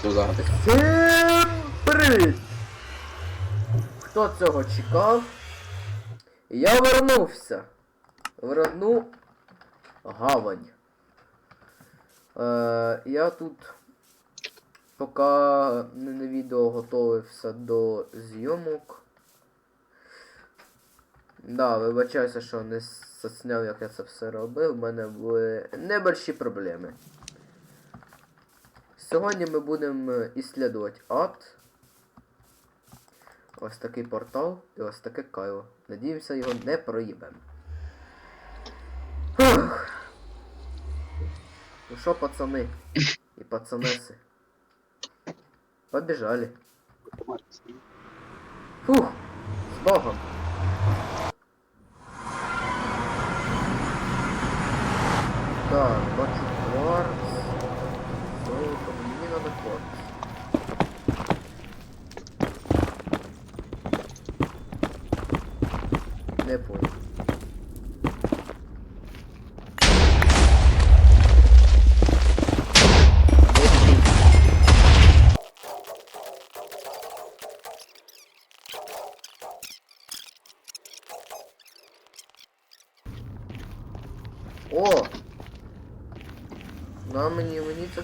Що? Всім привіт! Хто цього чекав? Я вернувся. Верну гавань. Е, я тут поки не на відео готувався до зйомок. Да, вибачаюся, що не засняв, як я це все робив. У мене були небольші проблеми. Сьогодні ми будемо іслідувати ад. Ось такий портал і ось таке кайло. Надіємося, його не проїбемо. Ну що, пацани і пацанеси? Побіжали. Фух! З Богом!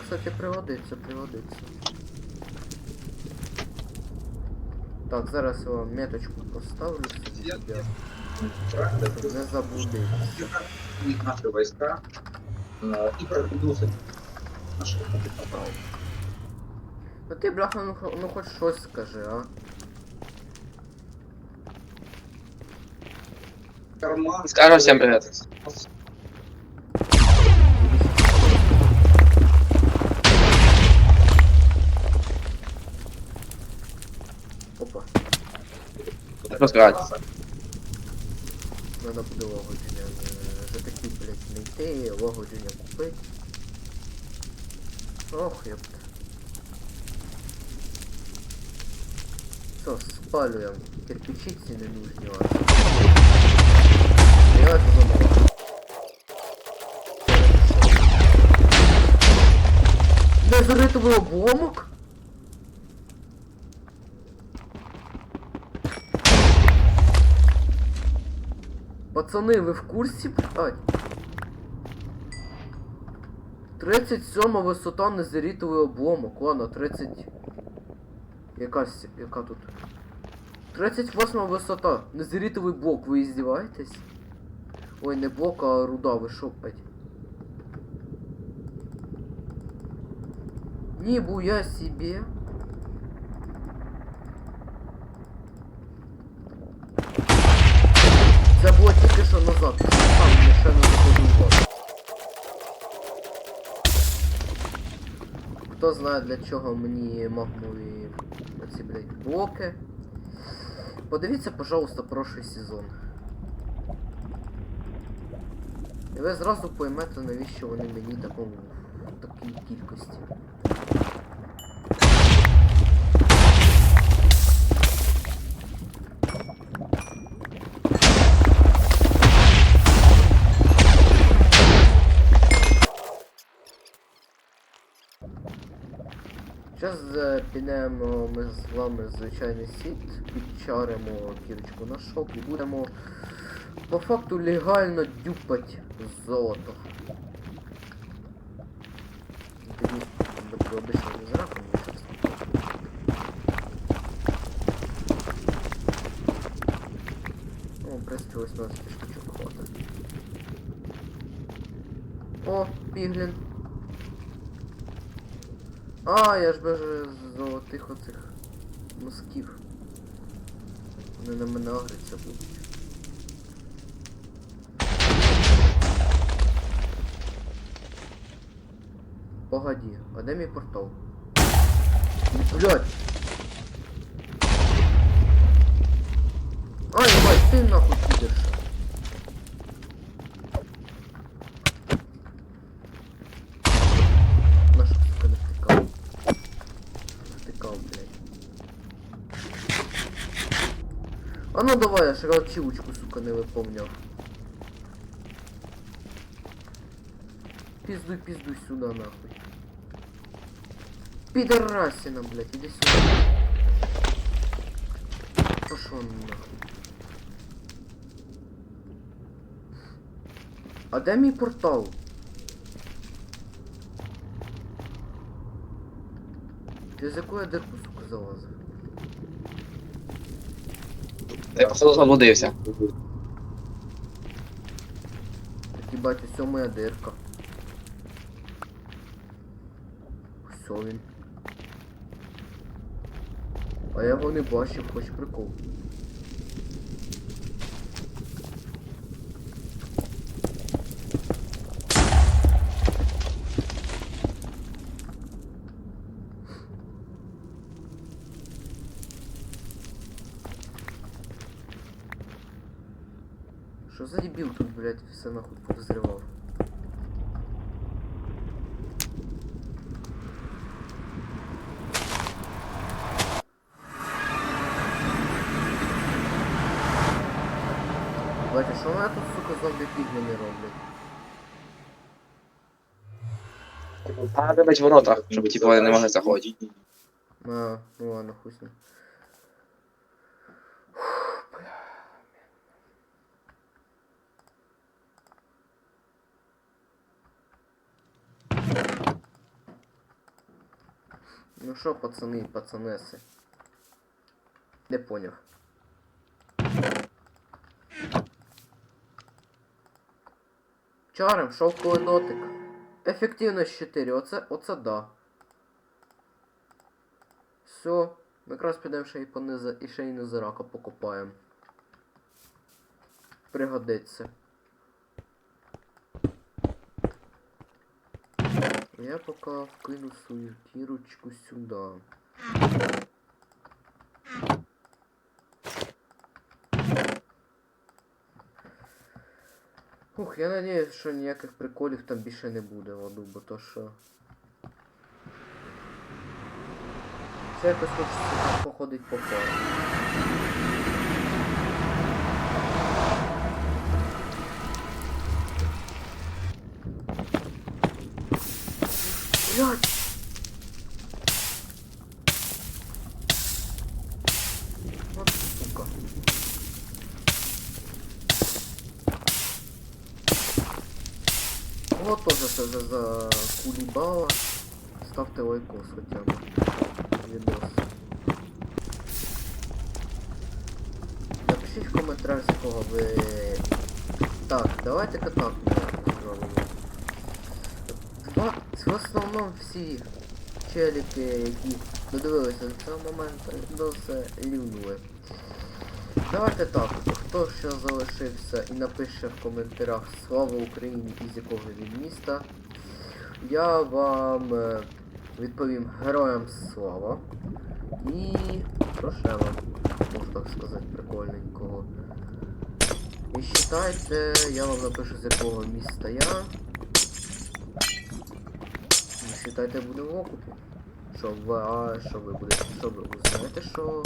Кстати, пригодиться, пригодиться. Так, зараз я вам меточку поставлю собі, щоб не их наши войска э, и продвинулся капитана. Ну ти, бляха, ну, хо- ну хоч щось скажи, а? Карман. Скажу всем привет. Розказати. надо буде лагодження. е, За такі, блядь, не йти, лагодження купити. Ох, ёпта. Все, спалюємо. Кирпичі ці не нужні вас. Я це замовив. Не заритовий обломок? Пацани, ви в курсі, блядь? 37 висота незарітовий обломок. Ладно, 30. Якась. Яка тут? 38 висота. Незарітовий блок, ви іздіваєтесь? Ой, не блок, а руда, ви шо, блядь? Нібуя себе. Це було тільки що назад. Сам я ще не заходив. Хто знає для чого мені магмові оці, блядь, блоки. Подивіться, пожалуйста, прошлий сезон. І ви зразу поймете, навіщо вони мені такому в такій кількості. Підемо ми з вами звичайний світ, підчаримо кірочку на шоп і будемо по факту легально дюпать золото. Обично не зрахом, щось. Ну, в принципі, 18 штучок. О, піглін. А, я ж бежу з золотих оцих мозків. Вони на мене агриться будуть. Погоді, а де мій портал? Блять! Ай, бать, ти нахуй підеш. Наша сука не втикав. Втикав, блядь. А ну давай, я ж рачівочку, сука, не виповняв. Пиздуй, пиздуй сюда, нахуй. Підарасіна, блядь, іди сюди. Пошел нахуй. А де мій портал? Ти з якої дирку, сука, залазив? Я походу заблудився. Їбать, ось моя дирка. Все він. А я його не бачив, хоч прикол. Що за дебіл тут, блядь, все нахуй повзривав? Бачиш, що мене тут, сука, зомбі пігмени роблять? А вибач в воротах, щоб типу вони не могли заходити. А, ну ладно, хуй с ним. Фух, бля. Ну що, пацани і пацанеси? Не поняв. Чарим, шовковий дотик. Ефективність 4, оце, оце да. Все, ми якраз підемо ще й пониза і ще й низирака покопаємо. Пригодиться. Я поки вкину свою кірочку сюди. Ух, я надіюсь, що ніяких приколів там більше не буде в аду, бо то що. Це якось хочеться походить по парку. Тоже за, кулібала. Ставте лайкос хоча б. Відос. Напишіть в коментарях, з кого ви... Так, давайте-ка так зробимо. В основному всі челіки, які додивилися до цього моменту, досить лівнули. Давайте так, хто ще залишився і напише в коментарях Слава Україні і з якого він міста. Я вам е, відповім героям слава. І вам, можу так сказати, прикольненького. І считайте, я вам напишу з якого міста я. І считайте буде в окупі. Що ви, а що ви будете, що ви знаєте, що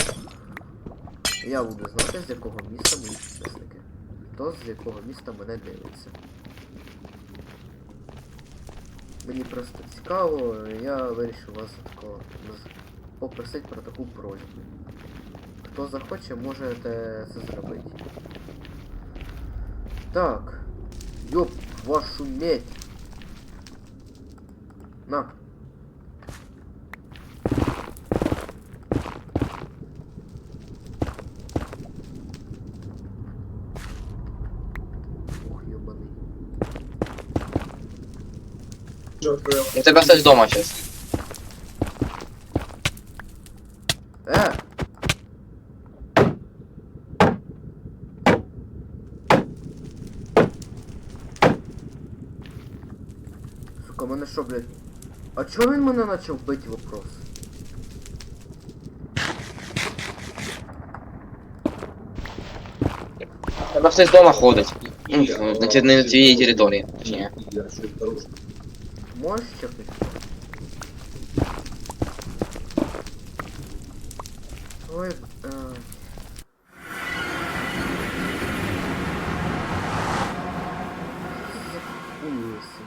я буду знати, з якого міста мої підписники. Хто з якого міста мене дивиться. Мені просто цікаво, я вирішив вас такого попросити про таку просьбу. Хто захоче, можете це зробити. Так. Ёб вашу медь. На. У тебе хтось вдома щас. Е! Сука, мене що, блядь? А чого він мене почав бити вопрос? У тебе хтось вдома ходить. Ну, на ті- не на твоїй території. Точніше. Можеш чекнуть? Ой, а... Хуй лысый.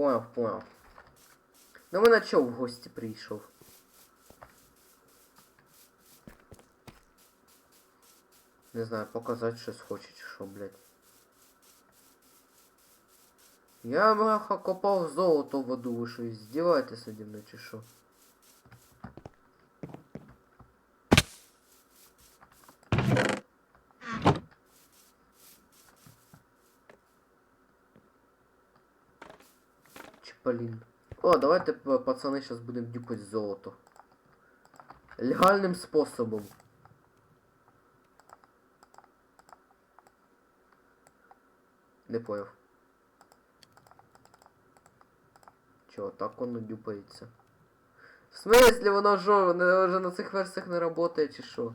Поняв, поняв. Ну на чого в гості прийшов? Не знаю, показати щось хоче чи що, блядь. Я бляха копав золото в воду, ви що, здіваєтеся зі мною чи що? Чіпалін. О, давайте, п- пацани, зараз будемо дюпати золото. Легальним способом. Не поняв. Чого, так воно дюпається? В смислі воно не- вже на цих версіях не работає чи що?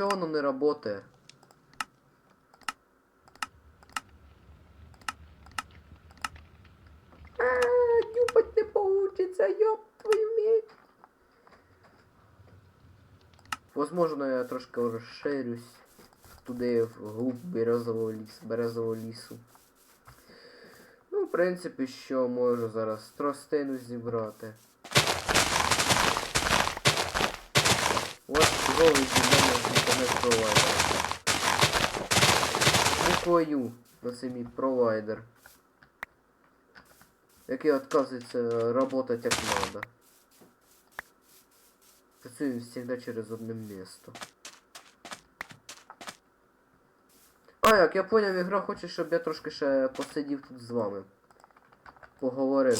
Чого воно не работає? А, дюпать не получится, ёб твою медь. Возможно, я трошки розширюсь туди вглуб березового лісу, березового лісу. Ну, в принципі, що можу зараз тростину зібрати. Ось чудовий зелений інтернет провайдер. Буквою на мій провайдер. Який отказується работать як надо. Працюю всегда через одне місто. А, як я поняв, ігра хоче, щоб я трошки ще посидів тут з вами. Поговорив.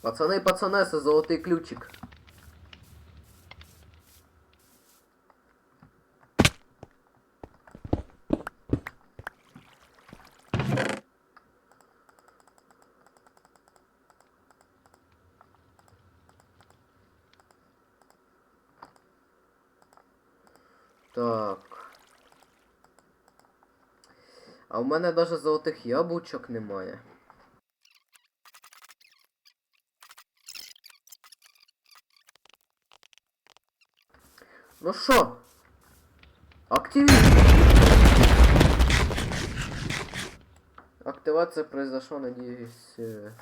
Пацани, це золотий ключик. Так. А в мене навіть золотих яблучок немає. Ну що? Активируй! Активація произошла, надіюсь, е,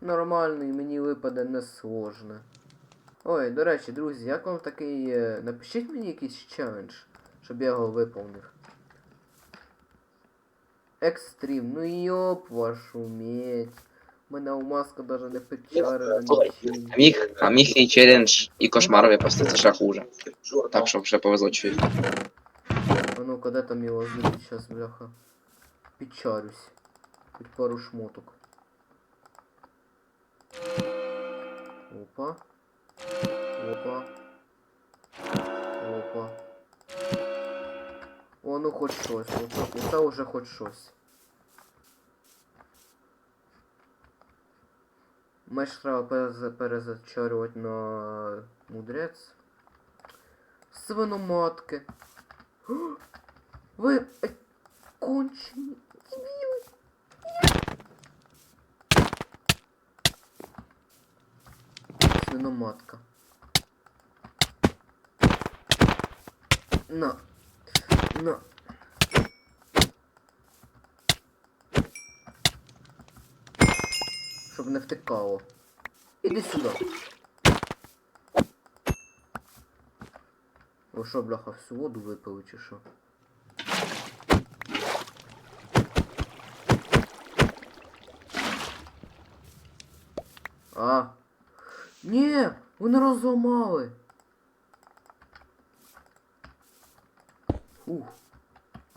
нормально і мені випаде несложно. Ой, до речі, друзі, як вам такий. е, Напишіть мені якийсь челендж, щоб я його виповнив. Екстрім, ну йоп вашу медь. У мене у маска даже не нічим. А міг, а міг і челендж, і кошмар випасти, це ще хуже. Так що вже повезло чуть. А ну-ка, де там його звідти сейчас, бляха. Печарюсь. Хоть пару шмоток. Опа. Опа. Опа. О, ну хоч щось. Оце, уже хоч щось. Меч треба перез- перезачарювати на мудрець. Свиноматки. Ви кончені Свиноматка. На. На. Щоб не втикало. Іди сюди. Ви що, бляха, всю воду випили чи що? А. Ні, вони розламали. Ух.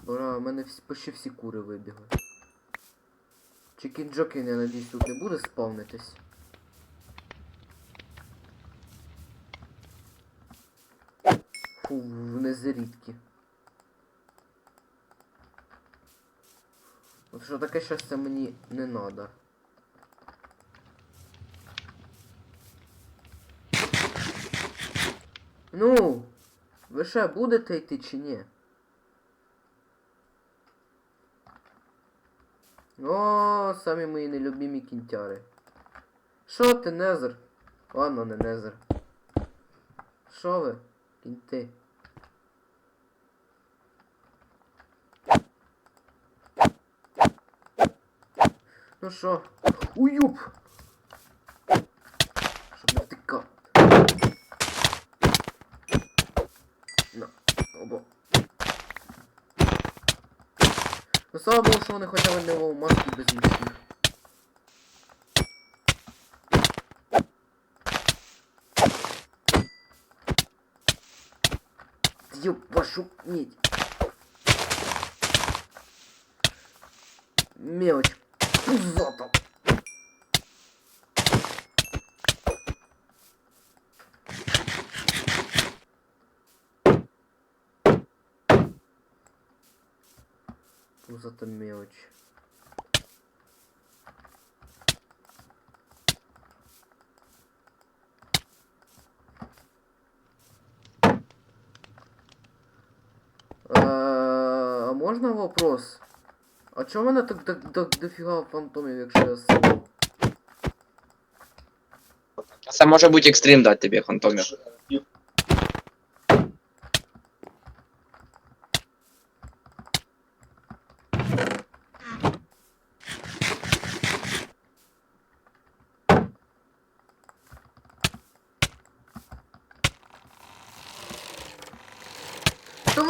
Бра, в мене всі, почти всі кури вибігли. Чекін-джокін, я надіюсь, тут не буде спавнитись. Фу, вони зарідкі. От що таке щастя мені не надо. Ну, ви ще будете йти чи ні? О, самі мої нелюбімі кінтяри. Що ти, Незер? Ладно, не Незер. Що ви? Кінти. Ну що? Уюб! Ну слава Богу, що вони хоча б не в маски без мішків. Ёб вашу медь. Мелочь. Пузата. Пузата мелочь. Е, А можна вопрос? А чого в мене так, так, так дофіга фантомів, якщо я сам? Це може бути екстрим дати тобі фантомів.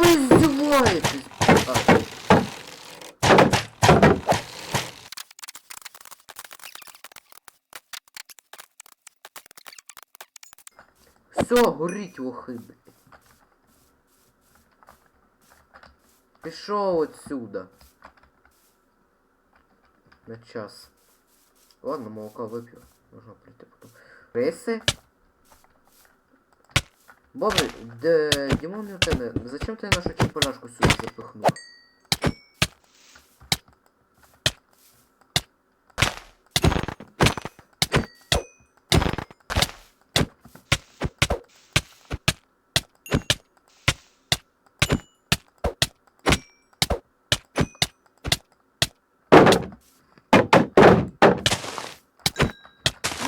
Издеваетесь! А. Все, горіть лохи, блядь. Пішов отсюда. На час. Ладно, молока выпью. Можно прийти потом. Риси? Бобри, де Дімон Ньютене, зачем ти нашу чемполяшку сюди запихнув?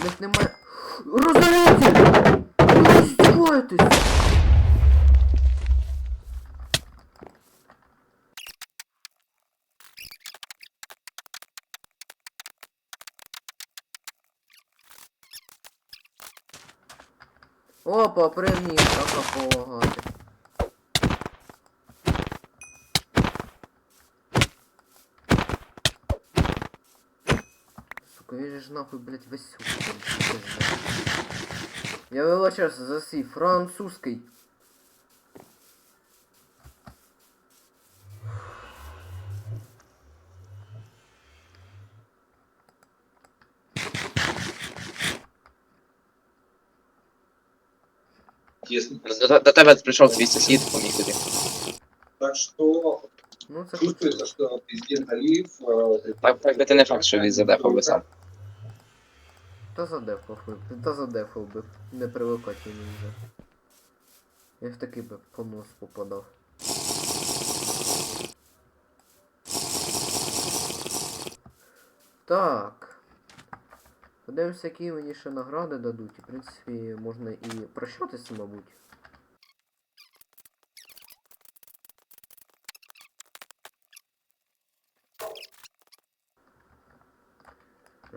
У них немає... Розоріться! Ви! Опа, така полагати. Сука, він ж нахуй, блядь, весь сука. Я вибачаюся за свій французький. До, до тебе прийшов твій сусід, поміг тобі. Так что Ну це хоч. чувствуется, что президент Алиев э, Так, так би ти не факт, що він задефав би сам. Та задефав би. Та задефав би. Не привикать мені вже. Я в такий би понос попадав. Так. Подивимося, які мені ще награди дадуть. В принципі, можна і прощатися, мабуть.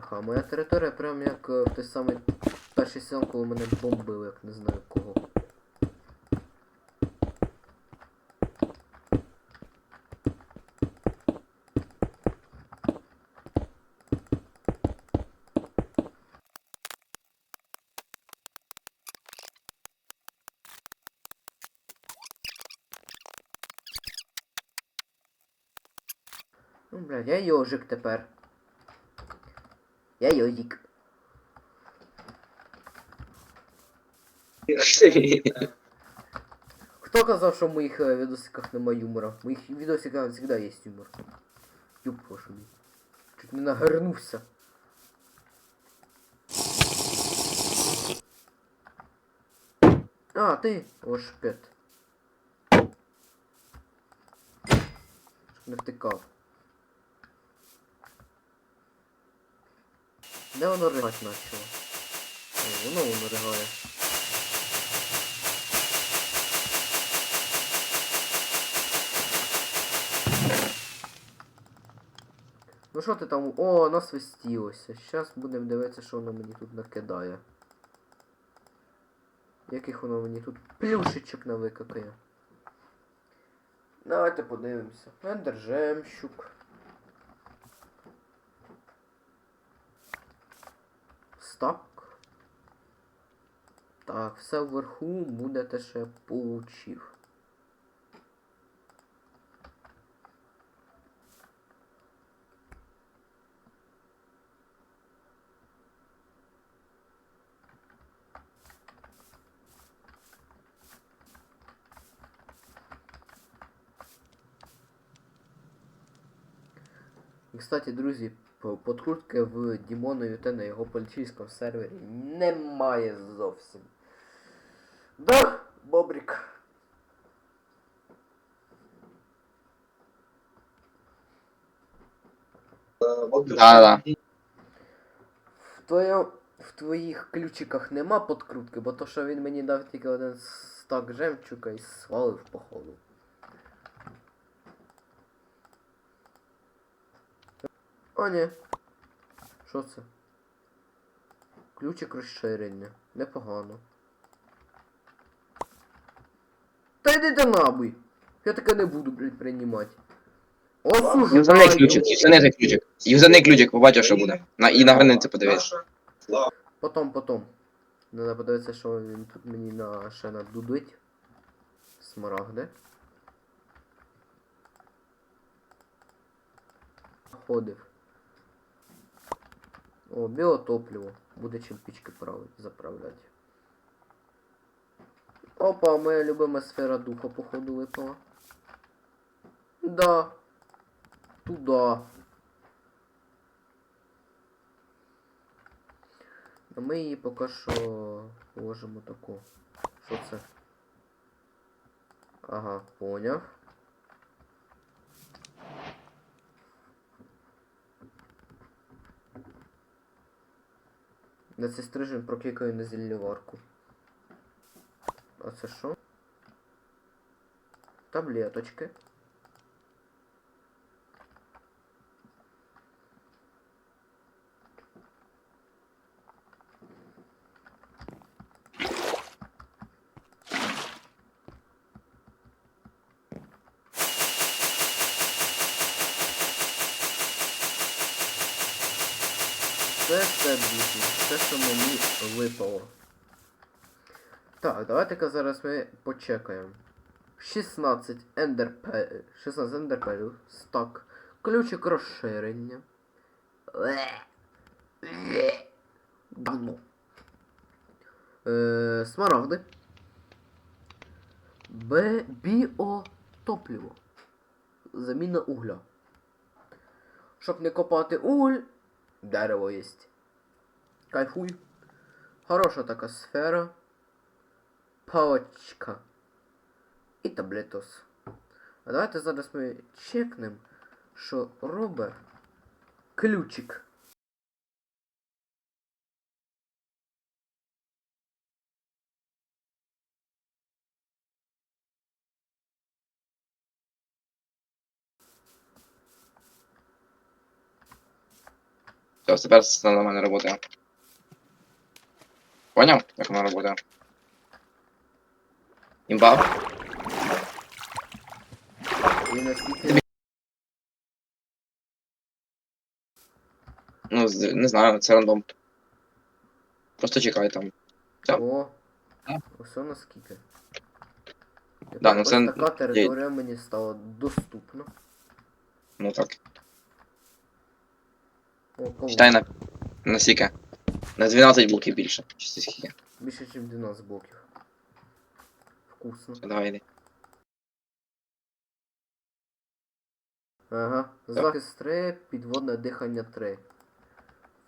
Ага, моя територія прям як е, в той самий перший сезон, коли мене бомбили, як не знаю кого. Ну, блядь, я йожик тепер. Я йожик. Хто казав, що в моїх е, відосиках нема юмора? В моїх відосиках завжди є юмор. Юб вашу мій. Чуть не нагорнувся. А, ти, о шпет. Не втикав. Де воно ригать почало? Воно воно ригає. Ну що ти там? О, насвистілося. Щас будемо дивитися, що воно мені тут накидає. Яких воно мені тут плюшечок навикакає. Давайте подивимося. Ендер Стак. Так, все вверху буде те, що я получив. Кстати, друзі, подкрутки в Дімону Юте на його полічійському сервері немає зовсім. Да, Бобрік. Э, Да-да. В, твоє... в твоїх ключиках нема подкрутки, бо то, що він мені дав тільки один стак жемчуга і свалив походу. О, ні. Що це? Ключик розширення. Непогано. Та йди ти набуй! Я таке не буду, блядь, приймати. Осуждаю! Юзаний ключик, юзаний ключик. Юзаний ключик, побачив, що буде. На, і на границі подивись. Потом, потом. Надо подивитися, що він тут мені на ще надудить. Смарагди. Ходив. О, біотопливо. Буде чим пічки заправляти. Опа, моя любима сфера духа, походу, випала. Да. Туда. А ми її поки що положимо таку. Що це? Ага, поняв. На цей стрижень проклікаю на зілліварку. А це що? Таблеточки. Це все друзі, все, що мені випало. Так, давайте-ка зараз ми почекаємо. 16 ендерпе... 16 ендерпелів. Стак. Ключик розширення. Давно. Е, смарагди. Б... Біотопливо. Заміна угля. Щоб не копати уголь, дерево есть. Кайфуй. Хороша така сфера. Палочка. І таблетос. А давайте зараз ми чекнемо, що робить ключик. Все, тепер все нормально працює. Поняв, як воно працює? Імба? Ну, не знаю, це рандом. Просто чекай там. О, А? ось наскільки. Да, ну це- така територія мені стала доступна. Ну так. Читай на. На скільки? На 12 блоків більше. Чи скільки? Більше, ніж 12 блоків. Вкусно. Давай йди. Ага. Захист 3, підводне дихання 3.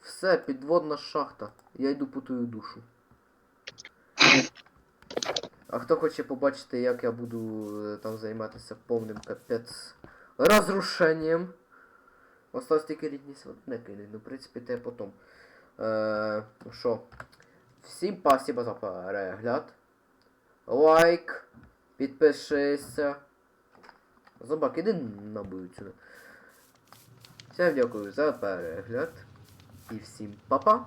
Все, підводна шахта. Я йду по твою душу. А хто хоче побачити, як я буду е, там займатися повним капець розрушенням? Осталось тільки рідні свят не кинуть. Ну, в принципі, те потім. Е, ну що? Всім спасибо за перегляд. Лайк. Підпишися. Зубак, іди набив сюди. Всім дякую за перегляд. І всім па-па.